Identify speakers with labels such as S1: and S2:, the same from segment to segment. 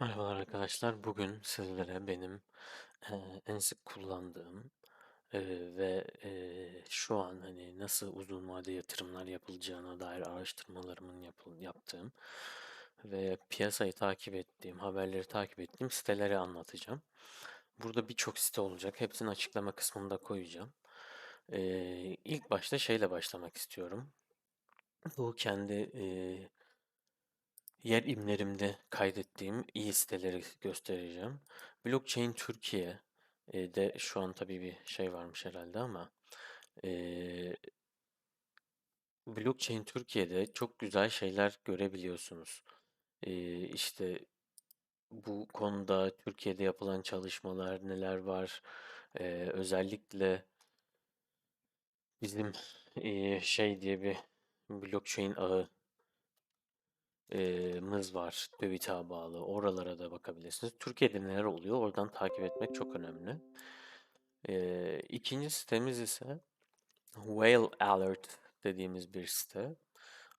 S1: Merhabalar arkadaşlar. Bugün sizlere benim eee, en sık kullandığım eee, ve eee, şu an hani nasıl uzun vade yatırımlar yapılacağına dair araştırmalarımın yapıl yaptığım ve piyasayı takip ettiğim, haberleri takip ettiğim siteleri anlatacağım. Burada birçok site olacak. Hepsini açıklama kısmında koyacağım. Eee ilk başta şeyle başlamak istiyorum. Bu kendi eee Yer imlerimde kaydettiğim iyi siteleri göstereceğim. Blockchain Türkiye e, de şu an tabii bir şey varmış herhalde ama e, Blockchain Türkiye'de çok güzel şeyler görebiliyorsunuz. E, işte bu konuda Türkiye'de yapılan çalışmalar neler var? E, özellikle bizim e, şey diye bir blockchain ağı e, mız var TÜBİTAK'a bağlı. Oralara da bakabilirsiniz. Türkiye'de neler oluyor oradan takip etmek çok önemli. E, ikinci sitemiz ise Whale Alert dediğimiz bir site.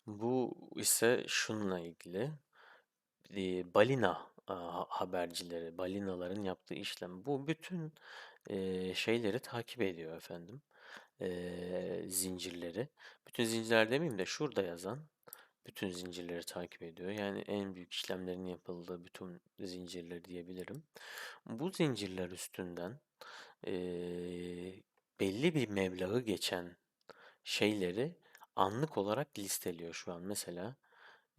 S1: Bu ise şununla ilgili e, balina a, habercileri, balinaların yaptığı işlem. Bu bütün e, şeyleri takip ediyor efendim. E, zincirleri. Bütün zincirler demeyeyim de şurada yazan bütün zincirleri takip ediyor. Yani en büyük işlemlerin yapıldığı bütün zincirleri diyebilirim. Bu zincirler üstünden eee, belli bir meblağı geçen şeyleri anlık olarak listeliyor şu an. Mesela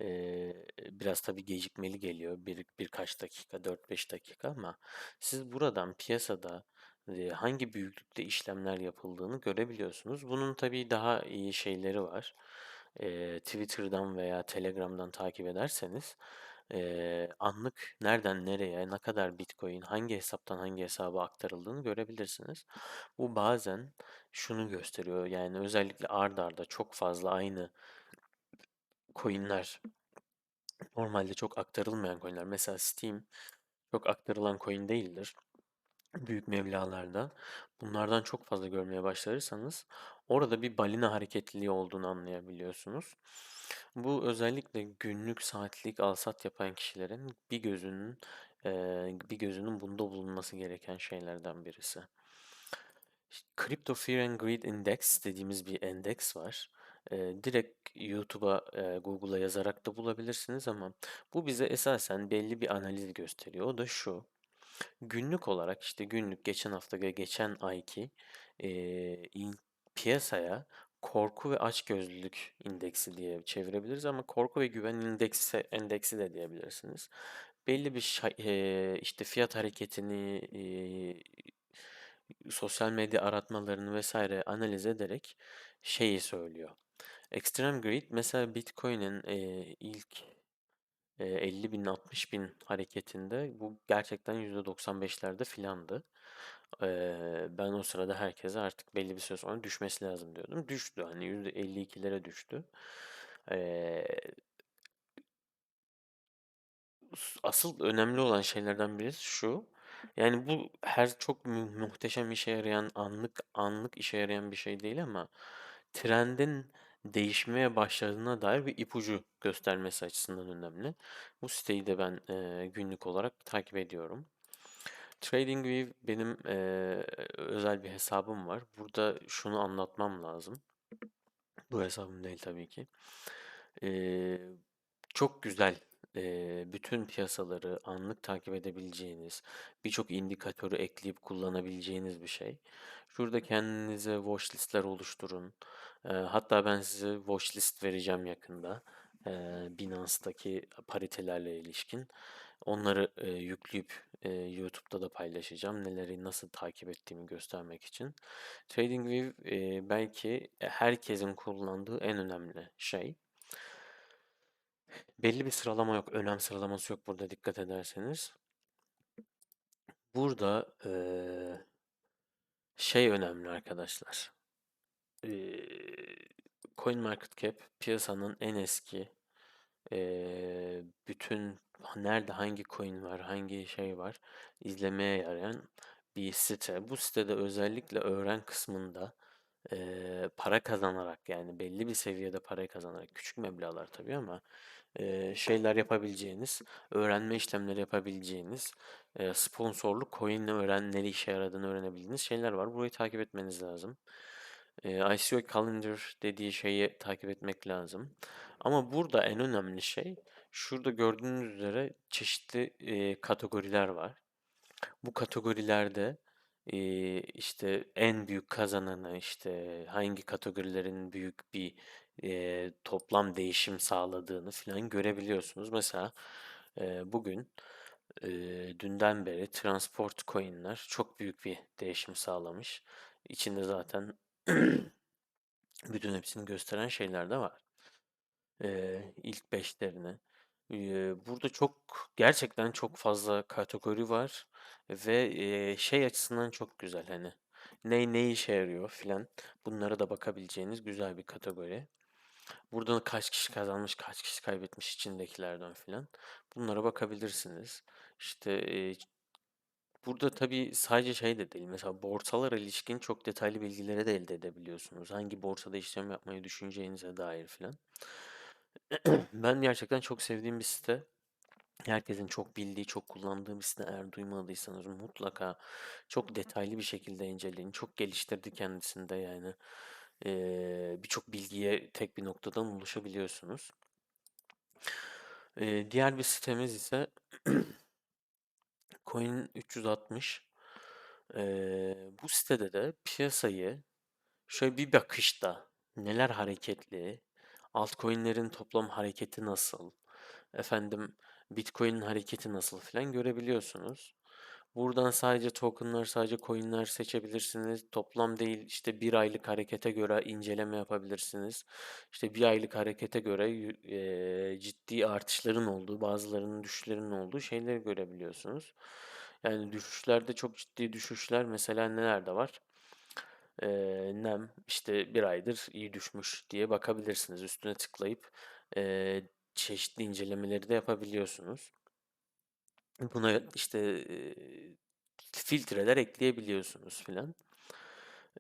S1: eee, biraz tabii gecikmeli geliyor. Bir, birkaç dakika, 4-5 dakika ama siz buradan piyasada eee, hangi büyüklükte işlemler yapıldığını görebiliyorsunuz. Bunun tabii daha iyi şeyleri var eee, Twitter'dan veya Telegram'dan takip ederseniz eee, anlık nereden nereye, ne kadar Bitcoin, hangi hesaptan hangi hesaba aktarıldığını görebilirsiniz. Bu bazen şunu gösteriyor yani özellikle ard arda çok fazla aynı coinler normalde çok aktarılmayan coinler mesela Steam çok aktarılan coin değildir büyük meblağlarda bunlardan çok fazla görmeye başlarsanız orada bir balina hareketliliği olduğunu anlayabiliyorsunuz. Bu özellikle günlük saatlik alsat yapan kişilerin bir gözünün bir gözünün bunda bulunması gereken şeylerden birisi. Crypto Fear and Greed Index dediğimiz bir endeks var. Direkt YouTube'a, Google'a yazarak da bulabilirsiniz ama bu bize esasen belli bir analiz gösteriyor. O da şu. Günlük olarak işte günlük geçen hafta geçen ayki eee, piyasaya korku ve açgözlülük indeksi diye çevirebiliriz ama korku ve güven indeksi endeksi de diyebilirsiniz. Belli bir şa- eee, işte fiyat hareketini, eee, sosyal medya aratmalarını vesaire analiz ederek şeyi söylüyor. Extreme Greed mesela Bitcoin'in eee, ilk 50 bin 60 bin hareketinde bu gerçekten %95'lerde filandı. Ben o sırada herkese artık belli bir süre sonra düşmesi lazım diyordum. Düştü hani %52'lere düştü. Asıl önemli olan şeylerden birisi şu. Yani bu her çok mu- muhteşem işe yarayan anlık anlık işe yarayan bir şey değil ama trendin değişmeye başladığına dair bir ipucu göstermesi açısından önemli. Bu siteyi de ben eee, günlük olarak takip ediyorum. TradingView benim eee, özel bir hesabım var. Burada şunu anlatmam lazım. Bu hesabım değil tabii ki. Eee, çok güzel eee, bütün piyasaları anlık takip edebileceğiniz, birçok indikatörü ekleyip kullanabileceğiniz bir şey. Şurada kendinize watchlistler oluşturun. Hatta ben size watchlist vereceğim yakında. Eee Binance'daki paritelerle ilişkin. Onları eee, yükleyip YouTube'da da paylaşacağım. Neleri nasıl takip ettiğimi göstermek için. TradingView belki herkesin kullandığı en önemli şey. Belli bir sıralama yok, önem sıralaması yok burada dikkat ederseniz. Burada şey önemli arkadaşlar. Eee CoinMarketCap piyasanın en eski eee, bütün nerede hangi coin var, hangi şey var izlemeye yarayan bir site. Bu sitede özellikle öğren kısmında eee, para kazanarak yani belli bir seviyede para kazanarak küçük meblağlar tabii ama e, şeyler yapabileceğiniz, öğrenme işlemleri yapabileceğiniz, e, sponsorlu coin'le öğren, ne işe yaradığını öğrenebildiğiniz şeyler var. Burayı takip etmeniz lazım. E, ICO Calendar dediği şeyi takip etmek lazım. Ama burada en önemli şey, şurada gördüğünüz üzere çeşitli e, kategoriler var. Bu kategorilerde eee, işte en büyük kazananı işte hangi kategorilerin büyük bir eee, toplam değişim sağladığını falan görebiliyorsunuz. Mesela eee, bugün eee, dünden beri transport coin'ler çok büyük bir değişim sağlamış. İçinde zaten bütün hepsini gösteren şeyler de var. Eee, ilk beşlerini. Eee, burada çok gerçekten çok fazla kategori var ve eee, şey açısından çok güzel hani ne ne işe yarıyor filan bunlara da bakabileceğiniz güzel bir kategori. Burada kaç kişi kazanmış, kaç kişi kaybetmiş içindekilerden filan bunlara bakabilirsiniz. İşte eee, burada tabii sadece şey de değil. Mesela borsalara ilişkin çok detaylı bilgileri de elde edebiliyorsunuz. Hangi borsada işlem yapmayı düşüneceğinize dair filan. Ben gerçekten çok sevdiğim bir site. Herkesin çok bildiği, çok kullandığı bir site. Eğer duymadıysanız mutlaka çok detaylı bir şekilde inceleyin. Çok geliştirdi kendisini de yani. Ee, birçok bilgiye tek bir noktadan ulaşabiliyorsunuz. Ee, diğer bir sitemiz ise Coin 360. Ee, bu sitede de piyasayı şöyle bir bakışta neler hareketli, altcoin'lerin toplam hareketi nasıl, efendim Bitcoin'in hareketi nasıl filan görebiliyorsunuz. Buradan sadece tokenlar, sadece coin'ler seçebilirsiniz. Toplam değil işte bir aylık harekete göre inceleme yapabilirsiniz. İşte bir aylık harekete göre eee, ciddi artışların olduğu, bazılarının düşüşlerinin olduğu şeyleri görebiliyorsunuz. Yani düşüşlerde çok ciddi düşüşler mesela nelerde var? Eee, nem işte bir aydır iyi düşmüş diye bakabilirsiniz. Üstüne tıklayıp eee, çeşitli incelemeleri de yapabiliyorsunuz. Buna işte eee, filtreler ekleyebiliyorsunuz filan.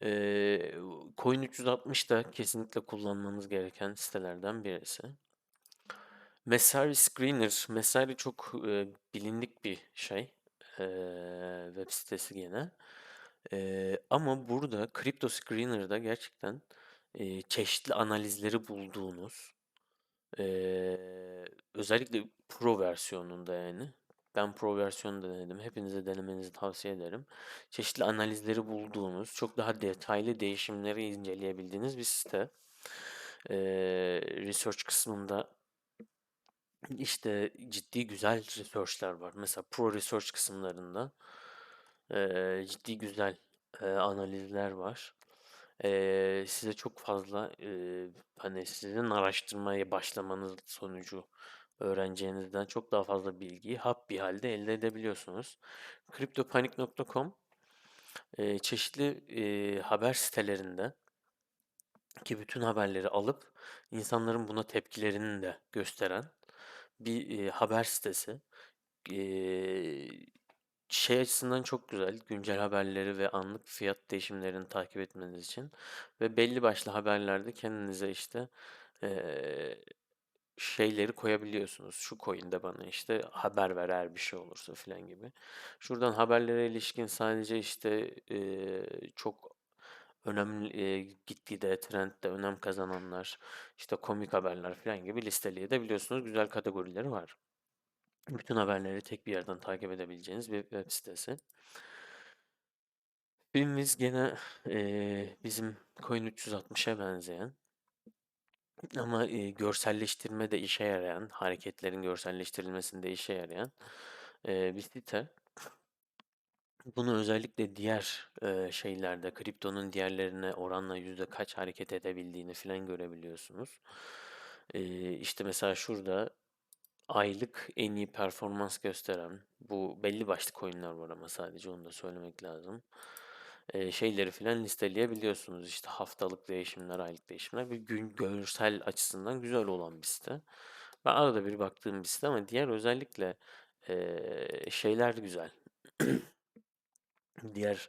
S1: Eee Coin 360 da kesinlikle kullanmanız gereken sitelerden birisi. Messari Screener. Messari çok e, bilindik bir şey. E, web sitesi gene. E, ama burada Crypto Screener'da gerçekten e, çeşitli analizleri bulduğunuz e, özellikle Pro versiyonunda yani. Ben Pro versiyonu da denedim. Hepinize denemenizi tavsiye ederim. Çeşitli analizleri bulduğunuz, çok daha detaylı değişimleri inceleyebildiğiniz bir site. E, research kısmında işte ciddi güzel research'ler var. Mesela Pro Research kısımlarında eee, ciddi güzel eee, analizler var. Eee, size çok fazla eee, hani sizin araştırmaya başlamanız sonucu öğreneceğinizden çok daha fazla bilgiyi hap bir halde elde edebiliyorsunuz. CryptoPanic.com eee, çeşitli eee, haber sitelerinde ki bütün haberleri alıp insanların buna tepkilerini de gösteren bir eee, haber sitesi. Eee, şey açısından çok güzel. Güncel haberleri ve anlık fiyat değişimlerini takip etmeniz için. Ve belli başlı haberlerde kendinize işte eee, şeyleri koyabiliyorsunuz. Şu coin'de bana işte haber ver eğer bir şey olursa filan gibi. Şuradan haberlere ilişkin sadece işte eee, çok önemli e, gitgide trendde önem kazananlar, işte komik haberler filan gibi listeleyebiliyorsunuz. Güzel kategorileri var. Bütün haberleri tek bir yerden takip edebileceğiniz bir web sitesi. Filmimiz gene eee, bizim Coin 360'a benzeyen ama eee, görselleştirme de işe yarayan, hareketlerin görselleştirilmesinde işe yarayan eee, bir site. Bunu özellikle diğer eee, şeylerde, kriptonun diğerlerine oranla yüzde kaç hareket edebildiğini falan görebiliyorsunuz. Eee işte mesela şurada aylık en iyi performans gösteren bu belli başlı coin'ler var ama sadece onu da söylemek lazım. Eee, şeyleri filan listeleyebiliyorsunuz. İşte haftalık değişimler, aylık değişimler bir gün görsel açısından güzel olan bir site. Ben arada bir baktığım bir site ama diğer özellikle eee, şeyler güzel. Diğer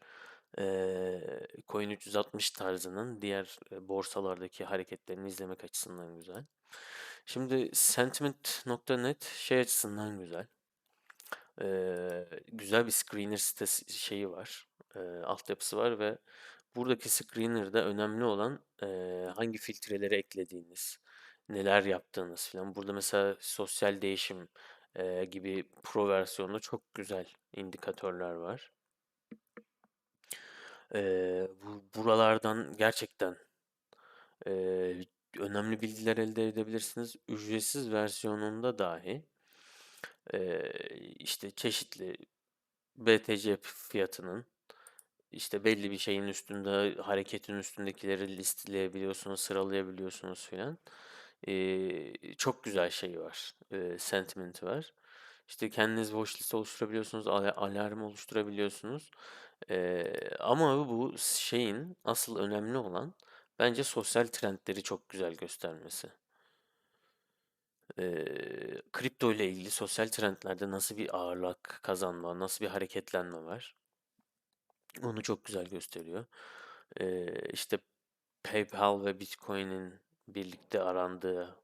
S1: eee Coin 360 tarzının diğer e, borsalardaki hareketlerini izlemek açısından güzel. Şimdi sentiment.net şey açısından güzel. Ee, güzel bir screener sitesi şeyi var. Ee, altyapısı var ve buradaki screener'da önemli olan e, hangi filtreleri eklediğiniz, neler yaptığınız falan. Burada mesela sosyal değişim e, gibi pro versiyonda çok güzel indikatörler var. Ee, bu buralardan gerçekten e, önemli bilgiler elde edebilirsiniz. Ücretsiz versiyonunda dahi e, işte çeşitli BTC fiyatının işte belli bir şeyin üstünde hareketin üstündekileri listeleyebiliyorsunuz, sıralayabiliyorsunuz filan. Ee, çok güzel şey var. E, sentiment var. İşte kendiniz watchlist oluşturabiliyorsunuz, ala- alarm oluşturabiliyorsunuz. Ee, ama bu şeyin asıl önemli olan bence sosyal trendleri çok güzel göstermesi. Ee, kripto ile ilgili sosyal trendlerde nasıl bir ağırlık kazanma, nasıl bir hareketlenme var? Onu çok güzel gösteriyor. Ee, işte PayPal ve Bitcoin'in birlikte arandığı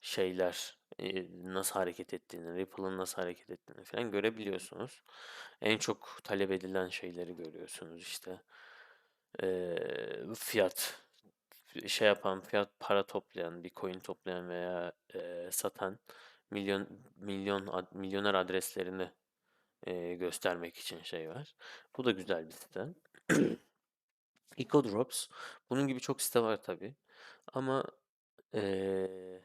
S1: şeyler e, nasıl hareket ettiğini, Ripple'ın nasıl hareket ettiğini falan görebiliyorsunuz. En çok talep edilen şeyleri görüyorsunuz işte. Ee, fiyat şey yapan, fiyat para toplayan, bir coin toplayan veya e, satan milyon milyon ad- milyoner adreslerini e, göstermek için şey var. Bu da güzel bir site. EcoDrops. Bunun gibi çok site var tabii. Ama eee,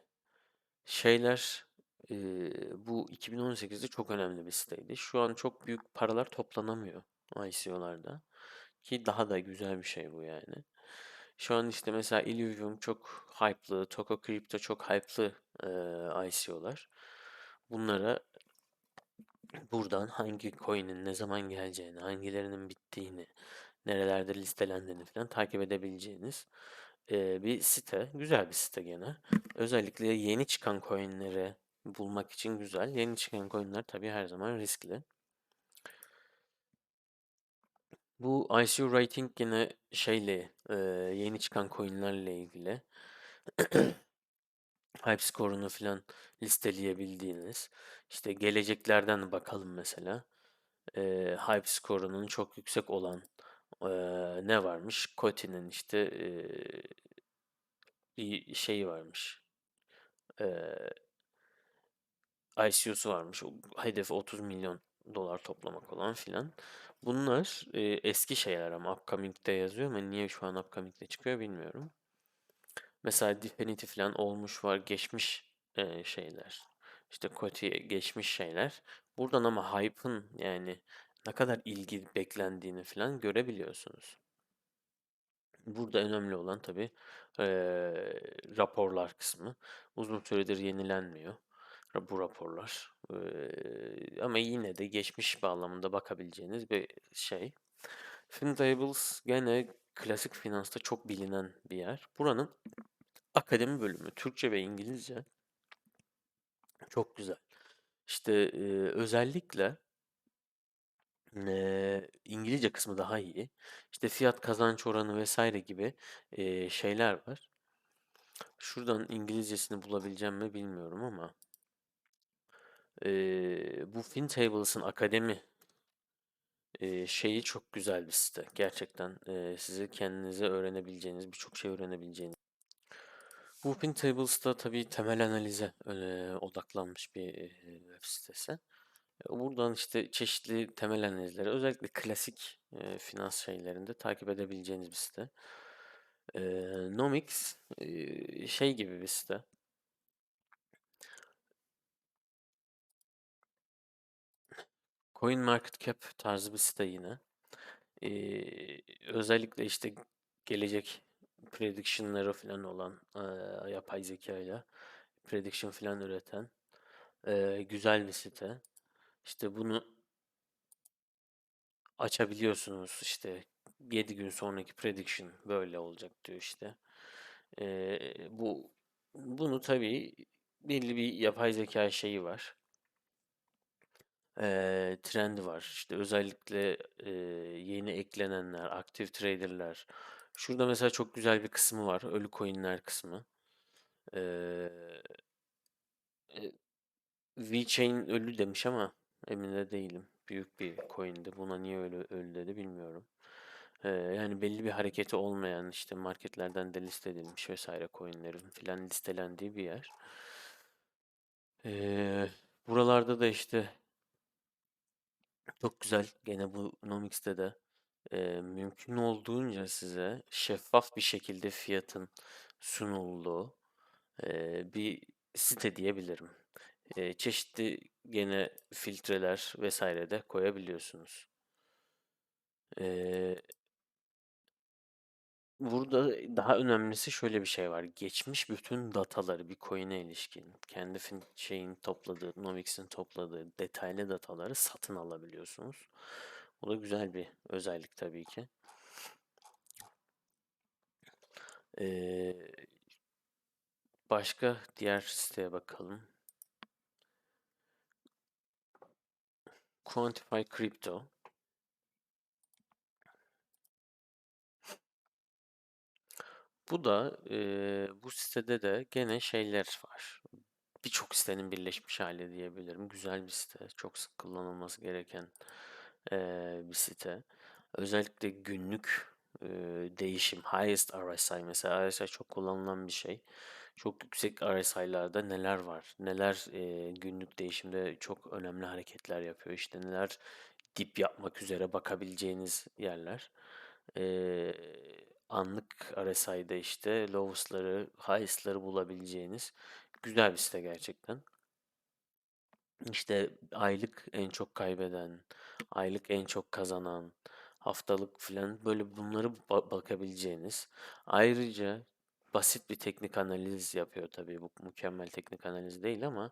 S1: şeyler eee, bu 2018'de çok önemli bir siteydi. Şu an çok büyük paralar toplanamıyor ICO'larda. Ki daha da güzel bir şey bu yani. Şu an işte mesela Illuvium çok hype'lı, Toko Crypto çok hype'lı eee ICO'lar. Bunlara buradan hangi coin'in ne zaman geleceğini, hangilerinin bittiğini, nerelerde listelendiğini falan takip edebileceğiniz bir site. Güzel bir site gene. Özellikle yeni çıkan coin'leri bulmak için güzel. Yeni çıkan coin'ler tabii her zaman riskli. Bu ICO rating yine şeyle yeni çıkan coin'lerle ilgili hype score'unu falan listeleyebildiğiniz. İşte geleceklerden bakalım mesela. Eee hype score'unun çok yüksek olan eee, ne varmış? Coty'nin işte eee, bir şeyi varmış. Eee ICO'su varmış. Hedefi 30 milyon dolar toplamak olan filan. Bunlar eee, eski şeyler ama upcoming'de yazıyor ama niye şu an upcoming'de çıkıyor bilmiyorum. Mesela Definity falan olmuş var geçmiş eee, şeyler. İşte Coty'ye geçmiş şeyler. Buradan ama hype'ın yani ne kadar ilgi beklendiğini falan görebiliyorsunuz. Burada önemli olan tabii eee, raporlar kısmı. Uzun süredir yenilenmiyor bu raporlar. Eee, ama yine de geçmiş bağlamında bakabileceğiniz bir şey. FinTables gene klasik finansta çok bilinen bir yer. Buranın akademi bölümü Türkçe ve İngilizce çok güzel. İşte eee, özellikle eee, İngilizce kısmı daha iyi. İşte fiyat kazanç oranı vesaire gibi eee, şeyler var. Şuradan İngilizcesini bulabileceğim mi bilmiyorum ama eee, bu FinTables'ın akademi eee, şeyi çok güzel bir site. Gerçekten eee size kendinize öğrenebileceğiniz, birçok şey öğrenebileceğiniz. Bu FinTables'da tabii temel analize eee, odaklanmış bir eee, web sitesi. E, Buradan işte çeşitli temel analizleri, özellikle klasik eee, finans şeylerinde takip edebileceğiniz bir site. Eee Nomics eee, şey gibi bir site. CoinMarketCap tarzı bir site yine. Eee, özellikle işte gelecek prediction'ları falan olan eee, yapay zeka ile prediction falan üreten eee, güzel bir site. İşte bunu açabiliyorsunuz işte 7 gün sonraki prediction böyle olacak diyor işte. Eee, bu bunu tabii belli bir yapay zeka şeyi var. Eee trendi var. İşte özellikle eee, yeni eklenenler, aktif traderler. Şurada mesela çok güzel bir kısmı var. Ölü coinler kısmı. Eee, E, VeChain ölü demiş ama emin de değilim. Büyük bir coin'di. Buna niye öyle öldü dedi bilmiyorum. Ee, yani belli bir hareketi olmayan işte marketlerden delist edilmiş vesaire coin'lerin filan listelendiği bir yer. Ee, buralarda da işte çok güzel gene bu Nomics'te de e, mümkün olduğunca size şeffaf bir şekilde fiyatın sunulduğu e, bir site diyebilirim. E, çeşitli gene filtreler vesaire de koyabiliyorsunuz. E, burada daha önemlisi şöyle bir şey var. Geçmiş bütün dataları bir coin'e ilişkin kendi fin- şeyin topladığı, Nomics'in topladığı detaylı dataları satın alabiliyorsunuz. Bu da güzel bir özellik tabii ki. Ee, başka diğer siteye bakalım. Quantify Crypto. Bu da eee, bu sitede de gene şeyler var. Birçok sitenin birleşmiş hali diyebilirim. Güzel bir site. Çok sık kullanılması gereken eee, bir site. Özellikle günlük eee, değişim. Highest RSI mesela. RSI çok kullanılan bir şey. Çok yüksek RSI'larda neler var? Neler eee, günlük değişimde çok önemli hareketler yapıyor? İşte neler dip yapmak üzere bakabileceğiniz yerler. Eee, anlık RSI'de işte lowest'ları, highest'ları bulabileceğiniz güzel bir site gerçekten. İşte aylık en çok kaybeden, aylık en çok kazanan, haftalık filan böyle bunları ba- bakabileceğiniz. Ayrıca basit bir teknik analiz yapıyor tabii bu mükemmel teknik analiz değil ama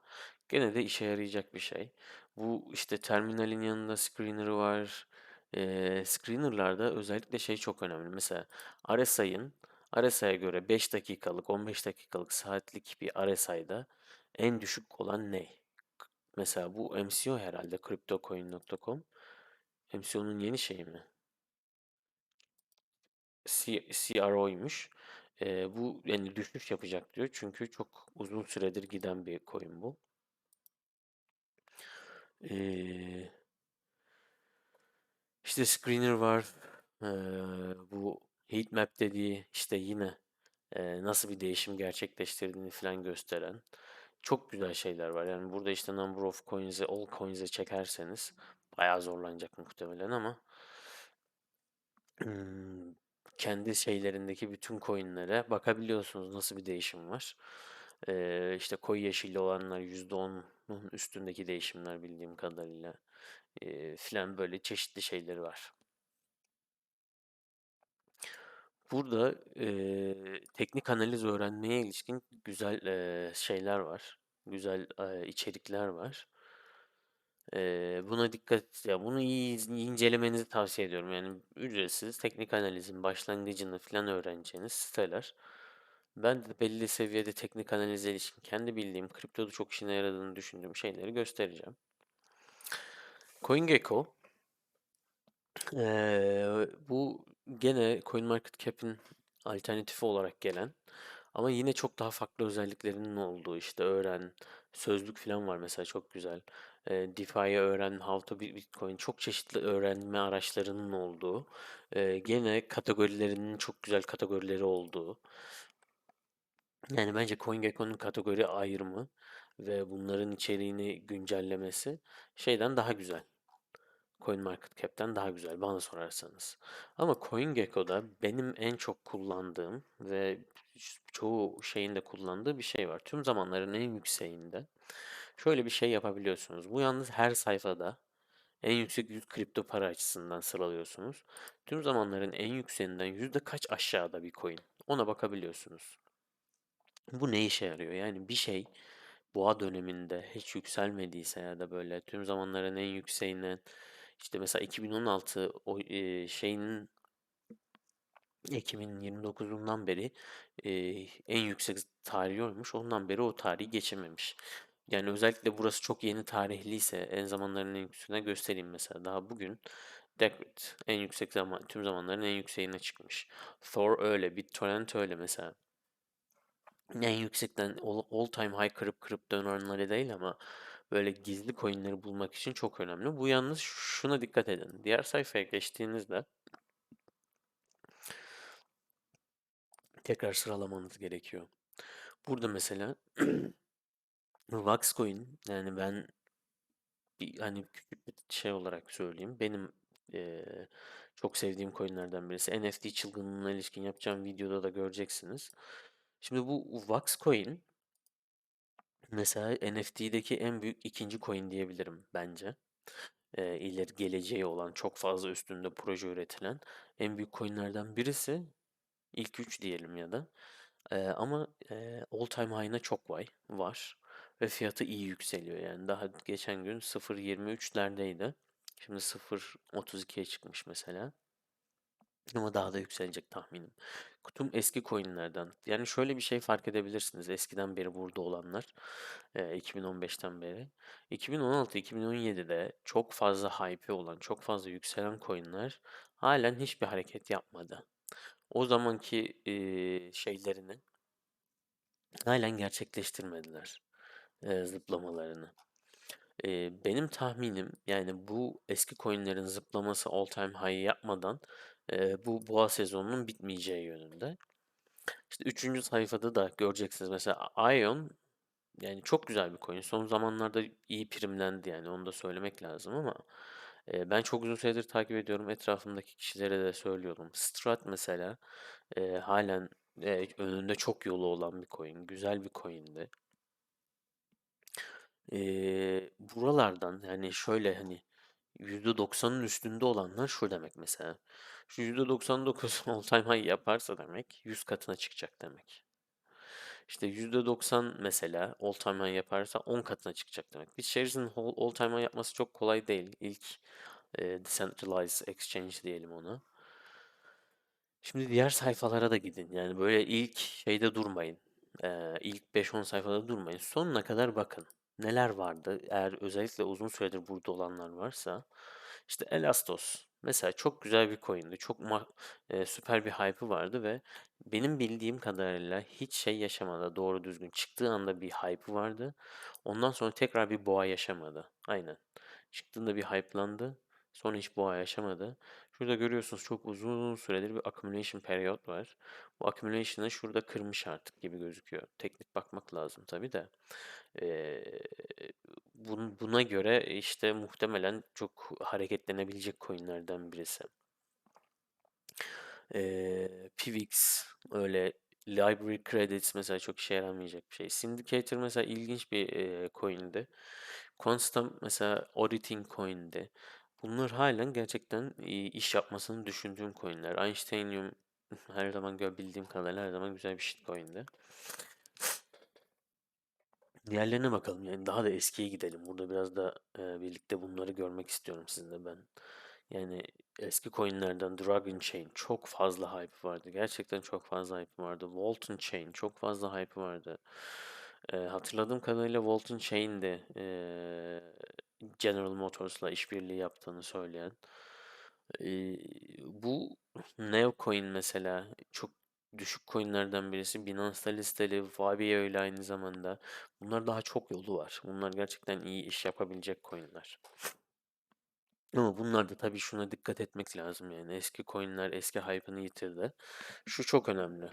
S1: gene de işe yarayacak bir şey. Bu işte terminalin yanında screener'ı var. Ee, screener'larda özellikle şey çok önemli. Mesela RSI'ın RSI'ye göre 5 dakikalık, 15 dakikalık, saatlik bir RSI'da en düşük olan ne? Mesela bu MCO herhalde CryptoCoin.com. MCO'nun yeni şeyi mi? CRO'ymuş. Ee, bu yani düşüş yapacak diyor. Çünkü çok uzun süredir giden bir coin bu. Ee, işte screener var. Ee, bu heatmap dediği işte yine e, nasıl bir değişim gerçekleştirdiğini falan gösteren çok güzel şeyler var. Yani burada işte number of coins'e, all coins'e çekerseniz bayağı zorlanacak muhtemelen ama kendi şeylerindeki bütün coinlere bakabiliyorsunuz nasıl bir değişim var. Ee, işte koyu yeşilli olanlar %10'un üstündeki değişimler bildiğim kadarıyla ee, filan böyle çeşitli şeyleri var. Burada ee, teknik analiz öğrenmeye ilişkin güzel ee, şeyler var. Güzel ee, içerikler var. Ee, buna dikkat ya bunu iyi iz- incelemenizi tavsiye ediyorum. Yani ücretsiz teknik analizin başlangıcını falan öğreneceğiniz siteler. Ben de belli seviyede teknik analize ilişkin kendi bildiğim kriptoda çok işine yaradığını düşündüğüm şeyleri göstereceğim. CoinGecko ee, bu gene CoinMarketCap'in alternatifi olarak gelen ama yine çok daha farklı özelliklerinin olduğu işte öğren, sözlük falan var mesela çok güzel. E, DeFi'yi öğren, How to Bitcoin çok çeşitli öğrenme araçlarının olduğu. e, gene kategorilerinin çok güzel kategorileri olduğu. Yani bence CoinGecko'nun kategori ayrımı ve bunların içeriğini güncellemesi şeyden daha güzel. CoinMarketCap'ten daha güzel bana sorarsanız. Ama CoinGecko'da benim en çok kullandığım ve çoğu şeyin de kullandığı bir şey var. Tüm zamanların en yükseğinde şöyle bir şey yapabiliyorsunuz. Bu yalnız her sayfada en yüksek 100 kripto para açısından sıralıyorsunuz. Tüm zamanların en yükseğinden yüzde kaç aşağıda bir coin. Ona bakabiliyorsunuz. Bu ne işe yarıyor? Yani bir şey boğa döneminde hiç yükselmediyse ya da böyle tüm zamanların en yükseğinden işte mesela 2016 o e, şeyin Ekim'in 29'undan beri en yüksek tarihi olmuş. Ondan beri o tarihi geçememiş. Yani özellikle burası çok yeni tarihliyse en zamanların en yükseğine göstereyim mesela. Daha bugün Decred en yüksek zaman tüm zamanların en yükseğine çıkmış. Thor öyle, BitTorrent öyle mesela. en yüksekten all, all time high kırıp kırıp dönenleri değil ama böyle gizli coinleri bulmak için çok önemli. Bu yalnız şuna dikkat edin. Diğer sayfaya geçtiğinizde tekrar sıralamanız gerekiyor. Burada mesela Vaxcoin yani ben bir hani küçük bir şey olarak söyleyeyim. Benim eee, çok sevdiğim coinlerden birisi. NFT çılgınlığına ilişkin yapacağım videoda da göreceksiniz. Şimdi bu Vaxcoin mesela NFT'deki en büyük ikinci coin diyebilirim bence. Eee ileri geleceği olan çok fazla üstünde proje üretilen en büyük coinlerden birisi. İlk üç diyelim ya da. Eee, ama eee, all time high'ına çok vay var ve fiyatı iyi yükseliyor yani daha geçen gün 0.23'lerdeydi. Şimdi 0.32'ye çıkmış mesela. Ama daha da yükselecek tahminim. Kutum eski coinlerden. Yani şöyle bir şey fark edebilirsiniz. Eskiden beri burada olanlar. eee, 2015'ten beri. 2016-2017'de çok fazla hype'i olan, çok fazla yükselen coinler halen hiçbir hareket yapmadı. O zamanki şeylerini halen gerçekleştirmediler zıplamalarını. Benim tahminim yani bu eski coinlerin zıplaması all time high yapmadan bu boğa sezonunun bitmeyeceği yönünde. İşte üçüncü sayfada da göreceksiniz mesela Ion yani çok güzel bir coin. Son zamanlarda iyi primlendi yani onu da söylemek lazım ama eee, ben çok uzun süredir takip ediyorum. Etrafımdaki kişilere de söylüyorum. Strat mesela eee, halen eee, önünde çok yolu olan bir coin. Güzel bir coin'di. Eee, buralardan yani şöyle hani %90'ın üstünde olanlar şu demek mesela. Şu %99 all time high yaparsa demek 100 katına çıkacak demek. İşte %90 mesela all time high yaparsa 10 katına çıkacak demek. All all time high yapması çok kolay değil. İlk e, decentralized exchange diyelim ona. Şimdi diğer sayfalara da gidin. Yani böyle ilk şeyde durmayın. Ee, ilk 5-10 sayfada durmayın. Sonuna kadar bakın. Neler vardı? Eğer özellikle uzun süredir burada olanlar varsa. işte Elastos. Mesela çok güzel bir coin'di. Çok e, süper bir hype'ı vardı ve benim bildiğim kadarıyla hiç şey yaşamadı. Doğru düzgün. Çıktığı anda bir hype'ı vardı. Ondan sonra tekrar bir boğa yaşamadı. Aynen. Çıktığında bir hype'landı. Sonra hiç boğa yaşamadı. Şurada görüyorsunuz çok uzun süredir bir accumulation period var. Bu accumulation'ı şurada kırmış artık gibi gözüküyor. Teknik bakmak lazım tabii de. Ee, bun- buna göre işte muhtemelen çok hareketlenebilecek coinlerden birisi. Ee, PIVX öyle Library Credits mesela çok işe yaramayacak bir şey. Syndicator mesela ilginç bir e, coin'di. Constant mesela Auditing coin'di. Bunlar halen gerçekten iş yapmasını düşündüğüm coin'ler. Einsteinium her zaman gö- bildiğim kadarıyla her zaman güzel bir shitcoin'di. Diğerlerine bakalım yani daha da eskiye gidelim. Burada biraz da e, birlikte bunları görmek istiyorum sizinle ben. Yani eski coinlerden Dragon Chain çok fazla hype vardı. Gerçekten çok fazla hype vardı. Walton Chain çok fazla hype vardı. E, hatırladığım kadarıyla Walton Chain de e, General Motors'la işbirliği yaptığını söyleyen. E, bu Neocoin mesela çok düşük coinlerden birisi. Binance'da listeli, Huobi öyle aynı zamanda. Bunlar daha çok yolu var. Bunlar gerçekten iyi iş yapabilecek coinler. Ama bunlar da tabii şuna dikkat etmek lazım yani. Eski coinler eski hype'ını yitirdi. Şu çok önemli.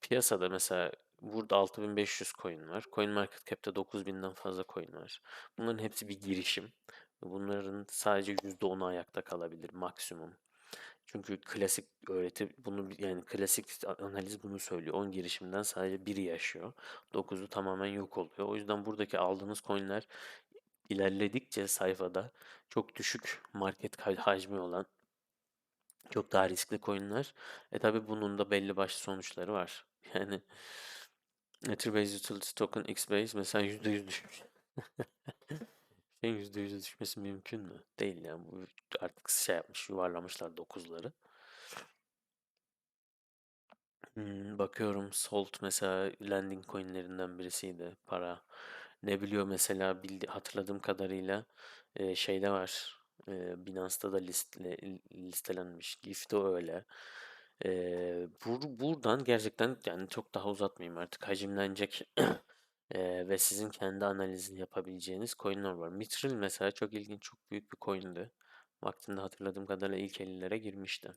S1: Piyasada mesela burada 6500 coin var. CoinMarketCap'te 9000'den fazla coin var. Bunların hepsi bir girişim. Bunların sadece %10'u ayakta kalabilir maksimum. Çünkü klasik öğreti bunu yani klasik analiz bunu söylüyor. 10 girişimden sadece biri yaşıyor. 9'u tamamen yok oluyor. O yüzden buradaki aldığınız coinler ilerledikçe sayfada çok düşük market hacmi olan çok daha riskli coinler. E tabi bunun da belli başlı sonuçları var. Yani Etherbase Utility Token Xbase mesela %100 düşmüş. Şeyin %100 düşmesi mümkün mü? Değil yani. Bu artık şey yapmış, yuvarlamışlar dokuzları. Hmm, bakıyorum Salt mesela landing coinlerinden birisiydi para. Ne biliyor mesela bildi, hatırladığım kadarıyla e, şeyde var. E, Binance'da da listle, listelenmiş. Gift'te öyle. Eee, bur buradan gerçekten yani çok daha uzatmayayım artık hacimlenecek eee, ve sizin kendi analizini yapabileceğiniz coin'ler var. Mithril mesela çok ilginç, çok büyük bir coin'di. Vaktinde hatırladığım kadarıyla ilk 50'lere girmişti.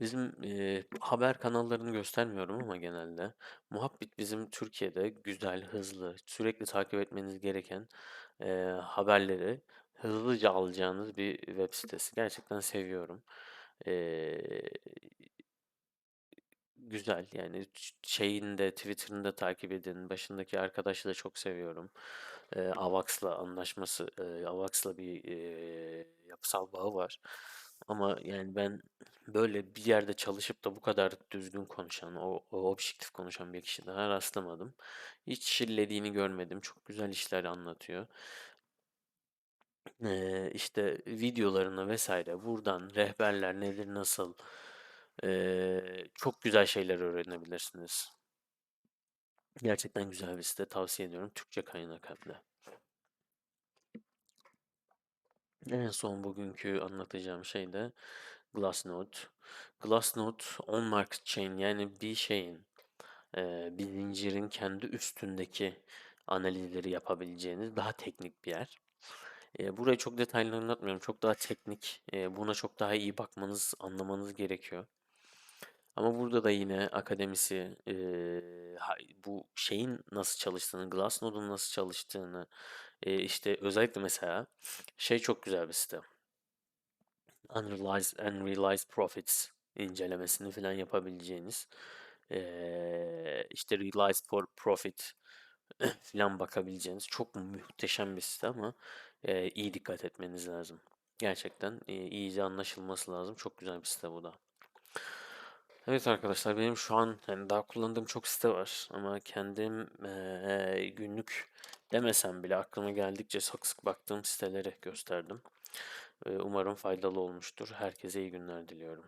S1: Bizim eee, haber kanallarını göstermiyorum ama genelde Muhabbit bizim Türkiye'de güzel, hızlı, sürekli takip etmeniz gereken eee, haberleri hızlıca alacağınız bir web sitesi. Gerçekten seviyorum. Eee, güzel yani ş- şeyini de Twitter'ını da takip edin. Başındaki arkadaşı da çok seviyorum. Eee Avax'la anlaşması, eee, Avax'la bir eee, yapısal bağı var. Ama yani ben böyle bir yerde çalışıp da bu kadar düzgün konuşan, o, o objektif konuşan bir kişi daha rastlamadım. Hiç şillediğini görmedim. Çok güzel işler anlatıyor. Eee, işte videolarına vesaire buradan rehberler nedir nasıl eee, çok güzel şeyler öğrenebilirsiniz. Gerçekten güzel bir site tavsiye ediyorum. Türkçe kaynak hem de. En son bugünkü anlatacağım şey de Glassnode. Glassnode on market chain yani bir şeyin eee, bir zincirin kendi üstündeki analizleri yapabileceğiniz daha teknik bir yer. Eee, burayı çok detaylı anlatmıyorum. Çok daha teknik. Eee, buna çok daha iyi bakmanız, anlamanız gerekiyor. Ama burada da yine akademisi, ha- bu şeyin nasıl çalıştığını, Glassnode'un nasıl çalıştığını, eee, işte özellikle mesela şey çok güzel bir site. Unrealized, unrealized profits incelemesini falan yapabileceğiniz, eee, işte realized for profit falan bakabileceğiniz çok muhteşem bir site ama eee, iyi dikkat etmeniz lazım. Gerçekten eee, iyice anlaşılması lazım. Çok güzel bir site bu da. Evet arkadaşlar benim şu an yani daha kullandığım çok site var ama kendim eee, günlük demesem bile aklıma geldikçe sık sık baktığım siteleri gösterdim. Eee, umarım faydalı olmuştur. Herkese iyi günler diliyorum.